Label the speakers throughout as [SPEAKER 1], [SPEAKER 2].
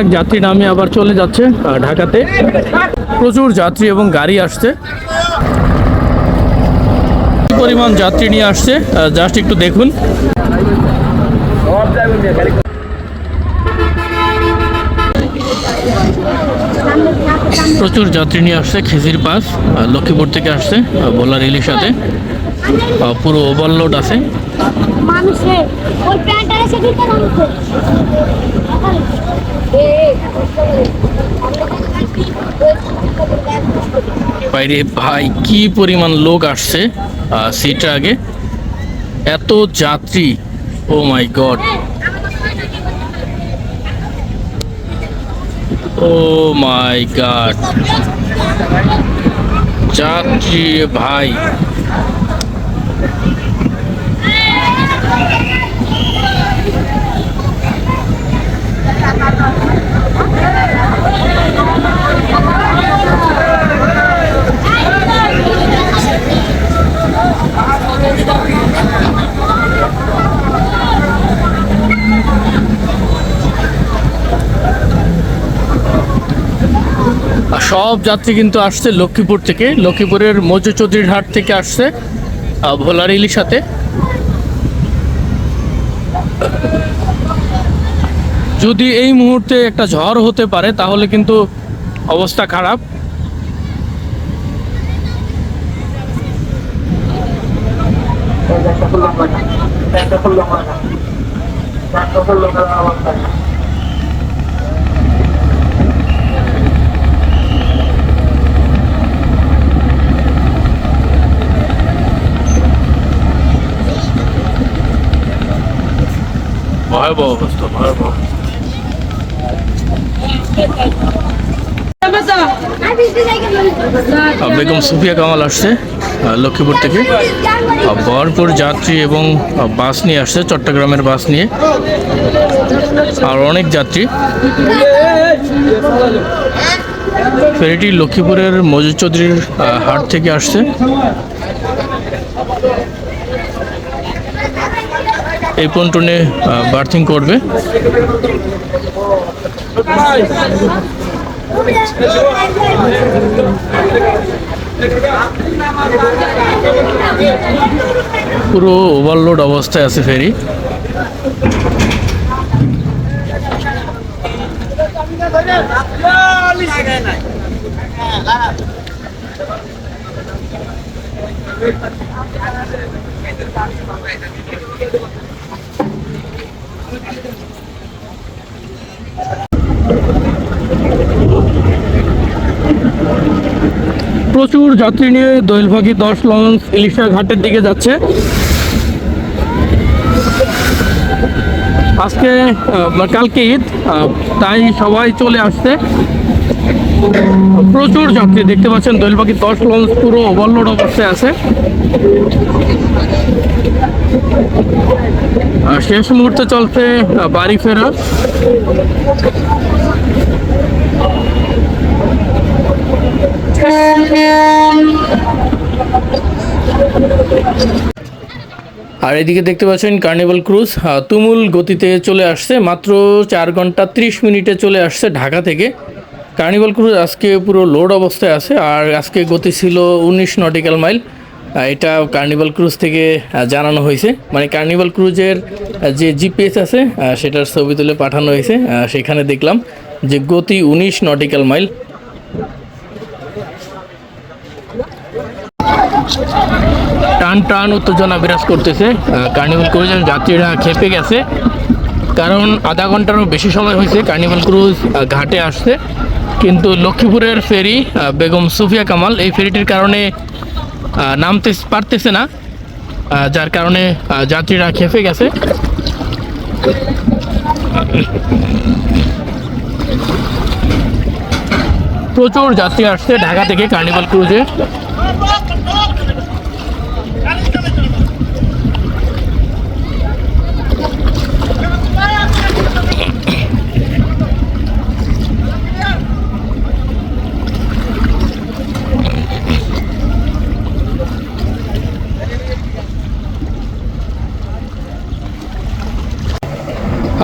[SPEAKER 1] এক যাত্রী নামে আবার চলে যাচ্ছে ঢাকাতে। প্রচুর যাত্রী এবং গাড়ি আসছে। পরিমাণ যাত্রী নিয়ে আসছে জাস্ট একটু দেখুন। প্রচুর যাত্রী নিয়ে আসছে, খেজির পাস লক্ষ্মীপুর থেকে আসছে বোলার ইলির সাথে পুরো ওভারলোড আছে। বাইরে ভাই, কি পরিমাণ লোক আসছে সিটটা আগে? এত যাত্রী, ও মাই গড ও মাই গড যাত্রী ভাই আর সব যাত্রী কিন্তু আসছে লক্ষ্মীপুর থেকে। লক্ষ্মীপুরের মজু চৌধুরীর হাট থেকে আসছে ভোলার ইলির সাথে যদি এই মুহূর্তে একটা ঝড় হতে পারে, তাহলে কিন্তু অবস্থা খারাপ। বেগম সুফিয়া কামাল আসছে লক্ষ্মীপুর থেকে। বহরপুর যাত্রী এবং বাস নিয়ে আসছে, চট্টগ্রামের বাস নিয়ে। আর অনেক যাত্রী। ফেরিটি লক্ষ্মীপুরের মজুর চৌধুরীর হাট থেকে আসছে। এই পন্টনে বার্থিং করবে। পুরো ওভারলোড অবস্থায় আছে ফেরি। প্রচুর যাত্রী নিয়ে দোয়েলভাগি দশ লঞ্চ ইলিশা ঘাটের দিকে যাচ্ছে। আজকে কালকে ঈদ তাই সবাই চলে আসছে। প্রচুর যাত্রী, দেখতে পাচ্ছেন দোয়েলপাখি দশ লঞ্চ পুরো ওভারলোড অবস্থায় আছে। আর শেষ মুহূর্তে চলছে বাড়ি ফেরা। আর এদিকে দেখতে পাচ্ছেন কার্নিভাল ক্রুজ তুমুল গতিতে চলে আসছে। মাত্র চার ঘণ্টা ত্রিশ মিনিটে চলে আসছে ঢাকা থেকে। কার্নিভাল ক্রুজ আজকে পুরো লোড অবস্থায় আছে, আর আজকে গতি ছিল উনিশ নটিক্যাল মাইল। এটা কার্নিভাল ক্রুজ থেকে জানানো হয়েছে। মানে কার্নিভাল ক্রুজের যে জিপিএস আছে সেটার ছবি তুলে পাঠানো হয়েছে। সেখানে দেখলাম যে গতি উনিশ নটিক্যাল মাইল। টান টান উত্তেজনা বিরাজ করতেছে কার্নিভাল ক্রুজের যাত্রীরা খেপে গেছে। কারণ আধা ঘন্টারও বেশি সময় হয়েছে কার্নিভাল ক্রুজ ঘাটে আসছে কিন্তু লক্ষ্মীপুরের ফেরি বেগম সুফিয়া কামাল, এই ফেরিটির কারণে নামতে পারতেছে না যার কারণে যাত্রীরা খেপে গেছে। প্রচুর যাত্রী আসছে ঢাকা থেকে কার্নিভাল ক্রুজে।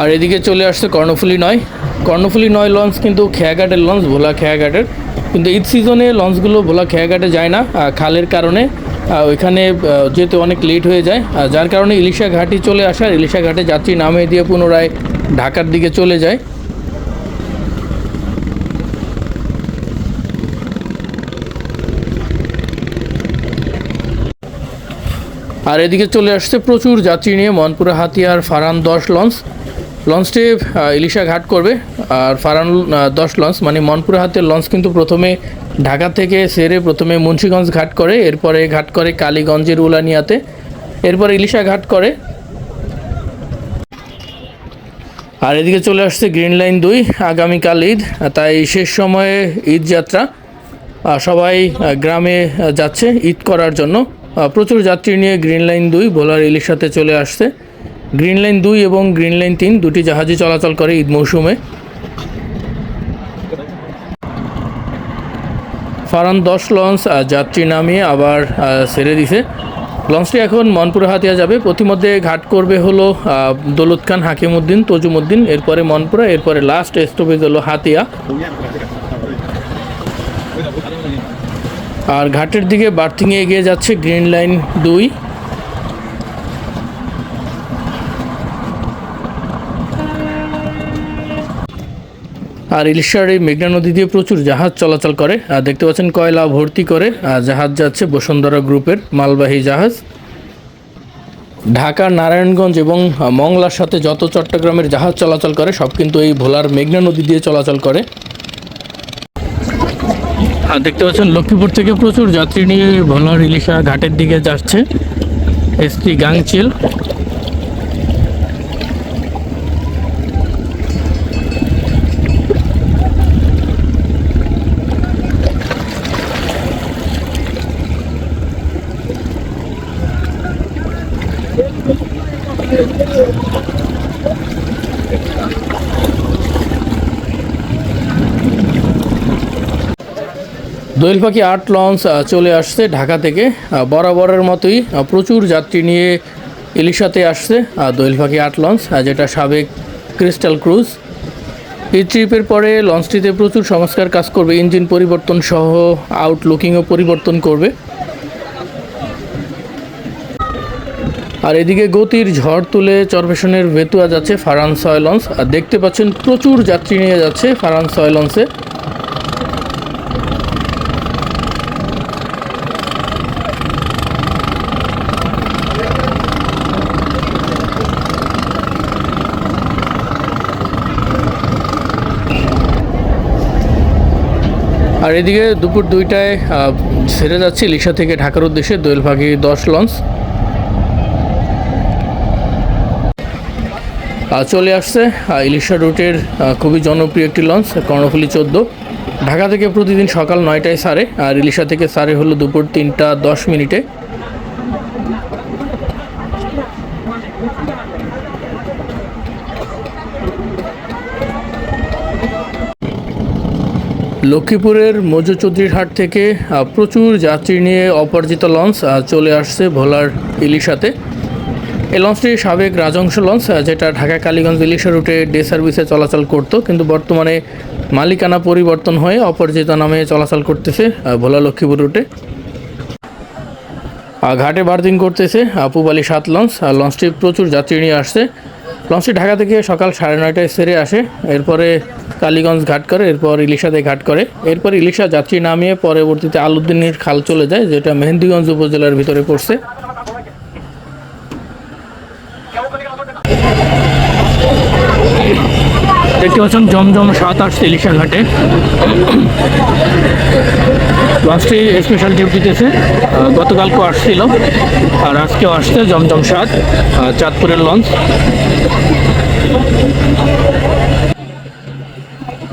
[SPEAKER 1] আর এদিকে চলে আসছে কর্ণফুলি নয়। কর্ণফুলি নয় লঞ্চ কিন্তু খেয়াঘাটের লঞ্চ, ভোলা খেয়াঘাটের। কিন্তু ঈদ সিজনে লঞ্চগুলো ভোলা খেয়াঘাটে যায় না খালের কারণে। ওইখানে যেতে অনেক লেট হয়ে যায় আর যার কারণে ইলিশা ঘাটি চলে আসে ইলিশা ঘাটে যাত্রী নামে দিয়ে পুনরায় ঢাকার দিকে চলে যায়। আর এদিকে চলে আসছে প্রচুর যাত্রী নিয়ে মনপুরা, হাতিয়ার, ফারান দশ লঞ্চ। লঞ্চটি ইলিশা ঘাট করবে। আর ফারান দশ লঞ্চ মানে মনপুরা হাতিয়ার লঞ্চ কিন্তু প্রথমে ঢাকা থেকে সেরে প্রথমে মুন্সীগঞ্জ ঘাট করে, এরপরে ঘাট করে কালীগঞ্জের উলানিয়াতে, এরপরে ইলিশা ঘাট করে। আর এদিকে চলে আসছে গ্রিন লাইন দুই, আগামীকাল ঈদ, তাই শেষ সময়ে ঈদ যাত্রা সবাই গ্রামে যাচ্ছে ঈদ করার জন্য। প্রচুর যাত্রী নিয়ে গ্রিন লাইন দুই, ভোলার ইলিশাতে চলে আসছে। গ্রিন লাইন দুই এবং গ্রিন লাইন তিন দুটি জাহাজে চলাচল করে ঈদ মৌসুমে। ফারান দশ লঞ্চ যাত্রী নামিয়ে আবার ছেড়ে দিছে। লঞ্চটি এখন মনপুরা হাতিয়া যাবে। প্রতিমধ্যে ঘাট করবে হলো দৌলত খান, হাকিমউদ্দিন, তজুমুদ্দিন, এরপরে মনপুরা, এরপরে লাস্ট স্টপেজ হলো হাতিয়া। আর ঘাটের দিকে বার্থিংয়ে এগিয়ে যাচ্ছে গ্রিন লাইন দুই। আর ইলিশার এই মেঘনা নদী দিয়ে প্রচুর জাহাজ চলাচল করে। আর দেখতে পাচ্ছেন কয়লা ভর্তি করে জাহাজ যাচ্ছে বসুন্ধরা গ্রুপের মালবাহী জাহাজ। ঢাকা, নারায়ণগঞ্জ এবং মংলার সাথে যত চট্টগ্রামের জাহাজ চলাচল করে, সব কিন্তু এই ভোলার মেঘনা নদী দিয়ে চলাচল করে। আর দেখতে পাচ্ছেন লক্ষ্মীপুর থেকে প্রচুর যাত্রী নিয়ে ভোলার ইলিশা ঘাটের দিকে যাচ্ছে। এসটি গাংচিল। দোয়েল পাখি আট লঞ্চ চলে আসছে ঢাকা থেকে। বরাবরের মতোই প্রচুর যাত্রী নিয়ে ইলিশাতে আসছে দোয়েল পাখি আট লঞ্চ যেটা সাবেক ক্রিস্টাল ক্রুজ। এই ট্রিপের পরে লঞ্চটিতে প্রচুর সংস্কার কাজ করবে, ইঞ্জিন পরিবর্তন সহ আউটলুকিংও পরিবর্তন করবে। আর এদিকে গতির ঝড় তুলে চরপেশনের ভেতুয়া যাচ্ছে ফারান ছয় লঞ্চ। আর দেখতে পাচ্ছেন, প্রচুর যাত্রী নিয়ে যাচ্ছে ফারান ছয় লঞ্চে। আর এদিকে দুপুর দুইটায় ছেড়ে যাচ্ছে লিসা থেকে ঢাকার উদ্দেশ্যে দোয়েল পাখি দশ লঞ্চ। চলে আসছে ইলিশা রুটের খুবই জনপ্রিয় একটি লঞ্চ, কর্ণফুলি চোদ্দ। ঢাকা থেকে প্রতিদিন সকাল নয়টায় সারে, আর ইলিশা থেকে সারে হলো দুপুর তিনটা দশ মিনিটে। লক্ষ্মীপুরের মজু চৌধুরীর হাট থেকে প্রচুর যাত্রী নিয়ে অপরাজিত লঞ্চ চলে আসছে ভোলার ইলিশাতে। এই লঞ্চটি সাবেক রাজংশ লঞ্চ যেটা ঢাকা কালীগঞ্জ ইলিশা রুটে ডে সার্ভিসে চলাচল করত, কিন্তু বর্তমানে মালিকানা পরিবর্তন হয়ে অপরাজিত নামে চলাচল করতেছে ভোলা লক্ষ্মীপুর রুটে। ঘাটে বার্দিং করতেছে আপুব আলী সাত লঞ্চ আর লঞ্চটি প্রচুর যাত্রী নিয়ে আসছে। লঞ্চটি ঢাকা থেকে সকাল সাড়ে নয়টায় সেরে আসে। এরপরে কালীগঞ্জ ঘাট করে, এরপর ইলিশাতে ঘাট করে। এরপর ইলিশা যাত্রী নামিয়ে পরবর্তীতে আলুদ্দিনের খাল চলে যায়, যেটা মেহেন্দিগঞ্জ উপজেলার ভিতরে পড়ছে। দেখতে পাচ্ছেন জমজম সাত আট ইলিশা ঘাটে। লঞ্চটি স্পেশাল দিতেছে। গতকালকেও আসছিল, আর আজকেও আসছে জমজম সাত চাঁদপুরের লঞ্চ।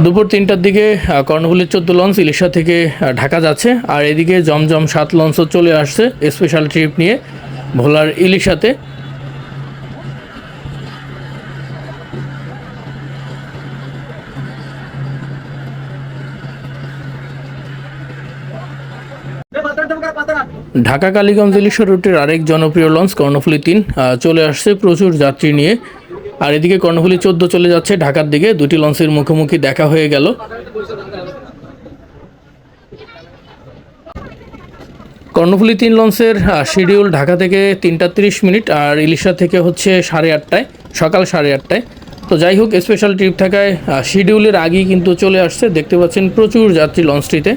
[SPEAKER 1] দুপুর তিনটার দিকে কর্ণফুলির চোদ্দ লঞ্চ ইলিশা থেকে ঢাকা যাচ্ছে। আর এদিকে জমজম সাত লঞ্চও চলে আসছে স্পেশাল ট্রিপ নিয়ে ভোলার ইলিশাতে। ঢাকা কালীগঞ্জ ইলিশা রুটের আরেক জনপ্রিয় লঞ্চ কর্ণফুলি তিন চলে আসছে প্রচুর যাত্রী নিয়ে। আর এদিকে কর্ণফুলি চোদ্দ চলে যাচ্ছে, ঢাকার দিকে। দুটি লঞ্চের মুখোমুখি দেখা হয়ে গেল। কর্ণফুলি তিন লঞ্চের শিডিউল ঢাকা থেকে তিনটা তিরিশ মিনিট, আর ইলিশা থেকে হচ্ছে সাড়ে আটটায়, সকাল সাড়ে আটটায়। তো যাই হোক স্পেশাল ট্রিপ থাকায় শিডিউলের আগেই কিন্তু চলে আসছে। দেখতে পাচ্ছেন প্রচুর যাত্রী লঞ্চটিতে।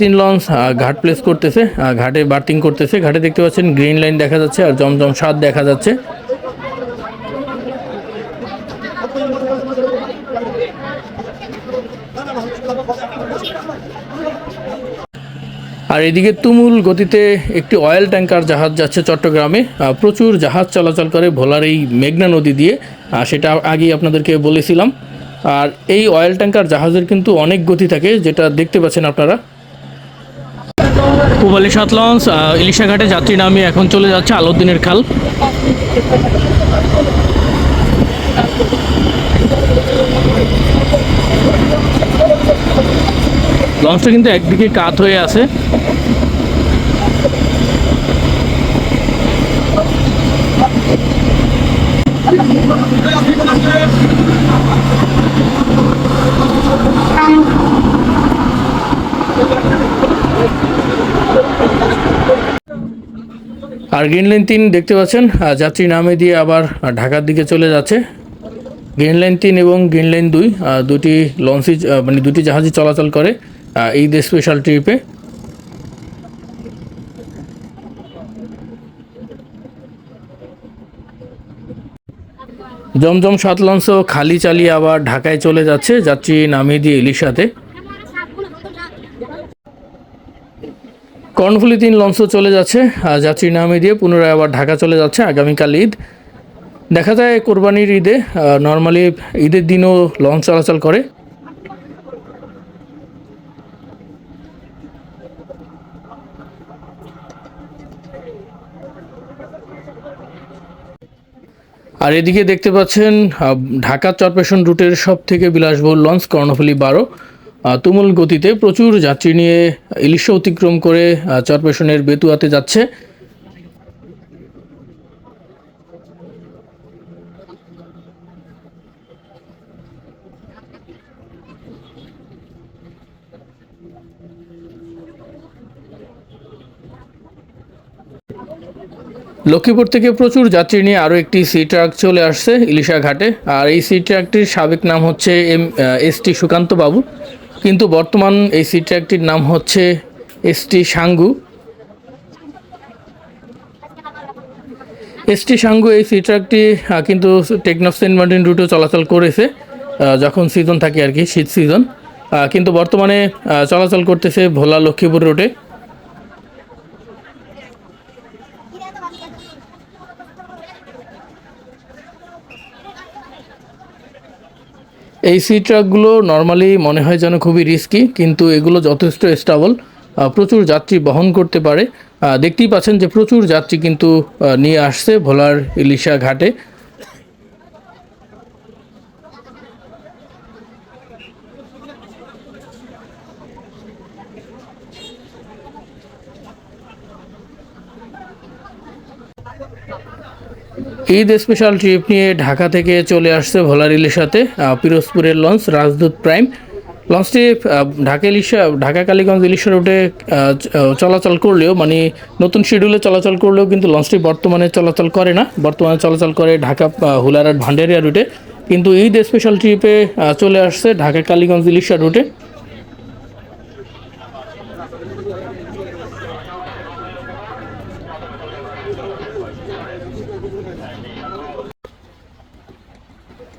[SPEAKER 1] তিন লঞ্চ ঘাট প্লেস করতেছে ঘাটে বার্থিং করতেছে। ঘাটে দেখতে পাচ্ছেন গ্রিন লাইন দেখা যাচ্ছে আর জমজম স্বাদ দেখা যাচ্ছে। আর এদিকে তুমুল গতিতে একটি অয়েল ট্যাঙ্কার জাহাজ যাচ্ছে চট্টগ্রামে। প্রচুর জাহাজ চলাচল করে ভোলার এই মেঘনা নদী দিয়ে। সেটা আগেই আপনাদেরকে বলেছিলাম। আর এই অয়েল ট্যাঙ্কার জাহাজের কিন্তু অনেক গতি থাকে, যেটা দেখতে পাচ্ছেন আপনারা। পুবালি সাত লঞ্চ আহ, ইলিশা ঘাটে যাত্রী নামে এখন চলে যাচ্ছে আলোদ্দিনের খাল। লঞ্চটা কিন্তু একদিকে কাত হয়ে আছে। আর গ্রিন লাইন তিন দেখতে পাচ্ছেন যাত্রী নামে দিয়ে আবার ঢাকার দিকে চলে যাচ্ছে। গ্রিন লাইন তিন এবং গ্রিন লাইন দুই দুটি লঞ্চই মানে দুটি জাহাজই চলাচল করে এই স্পেশাল ট্রিপে জমজম সাত লঞ্চও খালি চালিয়ে আবার ঢাকায় চলে যাচ্ছে যাত্রী নামিয়ে দিয়ে ইলিশাতে। কর্ণফুলি তিন লঞ্চ চলে যাচ্ছে যাত্রী নামে দিয়ে পুনরায় আবার ঢাকা চলে যাচ্ছে আগামীকাল ঈদ। দেখা যায় কোরবানির ঈদে নর্মালি ঈদের দিনও লঞ্চ চলাচল করে। আর এদিকে দেখতে পাচ্ছেন ঢাকা চরপেশন রুটের সব থেকে বিলাসবহুল লঞ্চ কর্ণফুলি বারো। তুমুল গতিতে প্রচুর যাত্রী নিয়ে ইলিশা অতিক্রম করে চরপেশনের বেতুয়াতে যাচ্ছে। লক্ষ্মীপুর থেকে প্রচুর যাত্রী নিয়ে আরও একটি সি ট্রাক চলে আসছে ইলিশা ঘাটে আর এই সি ট্রাকটির সাবেক নাম হচ্ছে এম এস টি সুকান্ত বাবু কিন্তু বর্তমান এই সি ট্র্যাকটির নাম হচ্ছে S T Sangu. S T Sangu এই সি ট্র্যাকটি কিন্তু টেকনফ সেন্ট মার্টিন রুটে চলাচল করেছে যখন সিজন থাকে আর কি, শীত সিজন কিন্তু বর্তমানে চলাচল করতেছে ভোলা লক্ষ্মীপুর রুটে এই সি ট্রাকগুলো নর্মালি মনে হয় যেন খুবই রিস্কি কিন্তু এগুলো যথেষ্ট স্টাবল প্রচুর যাত্রী বহন করতে পারে। দেখতেই পাচ্ছেন যে প্রচুর যাত্রী কিন্তু নিয়ে আসছে ভোলার ইলিশা ঘাটে। ঈদ স্পেশাল ট্রিপ নিয়ে ঢাকা থেকে চলে আসছে ভোলার ইলিশাতে আহ, পিরোজপুরের লঞ্চ রাজদূত প্রাইম। লঞ্চটি ঢাকা ইলিশা ঢাকা কালীগঞ্জ ইলিশা রুটে চলাচল করলেও মানে নতুন শিডিউলে চলাচল করলেও কিন্তু লঞ্চটি বর্তমানে চলাচল করে না। বর্তমানে চলাচল করে ঢাকা আহ, হুলারহাট ভান্ডারিয়া রুটে কিন্তু ঈদ স্পেশাল ট্রিপে চলে আসছে ঢাকা কালীগঞ্জ ইলিশা রুটে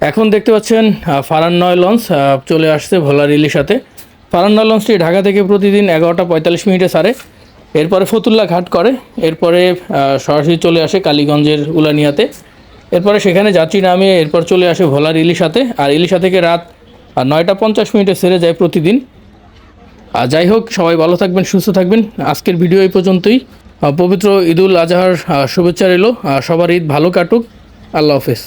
[SPEAKER 1] এখন দেখতে পাচ্ছেন ফারান নয় লঞ্চ চলে আসছে ভোলার সাথে। ফারান নয় লঞ্চটি ঢাকা থেকে প্রতিদিন এগারোটা পঁয়তাল্লিশ মিনিটে সারে এরপরে ফতুল্লা ঘাট করে, এরপরে সরাসরি চলে আসে কালীগঞ্জের উলানিয়াতে। এরপরে সেখানে যাত্রী নামিয়ে এরপর চলে আসে ভোলার ইলিশাতে আর ইলিশা থেকে রাত নয়টা পঞ্চাশ মিনিটে সেরে যায় প্রতিদিন। আর যাই হোক, সবাই ভালো থাকবেন, সুস্থ থাকবেন। আজকের ভিডিও এই পর্যন্তই। পবিত্র ঈদুল আজহার শুভেচ্ছা রইল। সবার ঈদ ভালো কাটুক। আল্লাহ হাফেজ।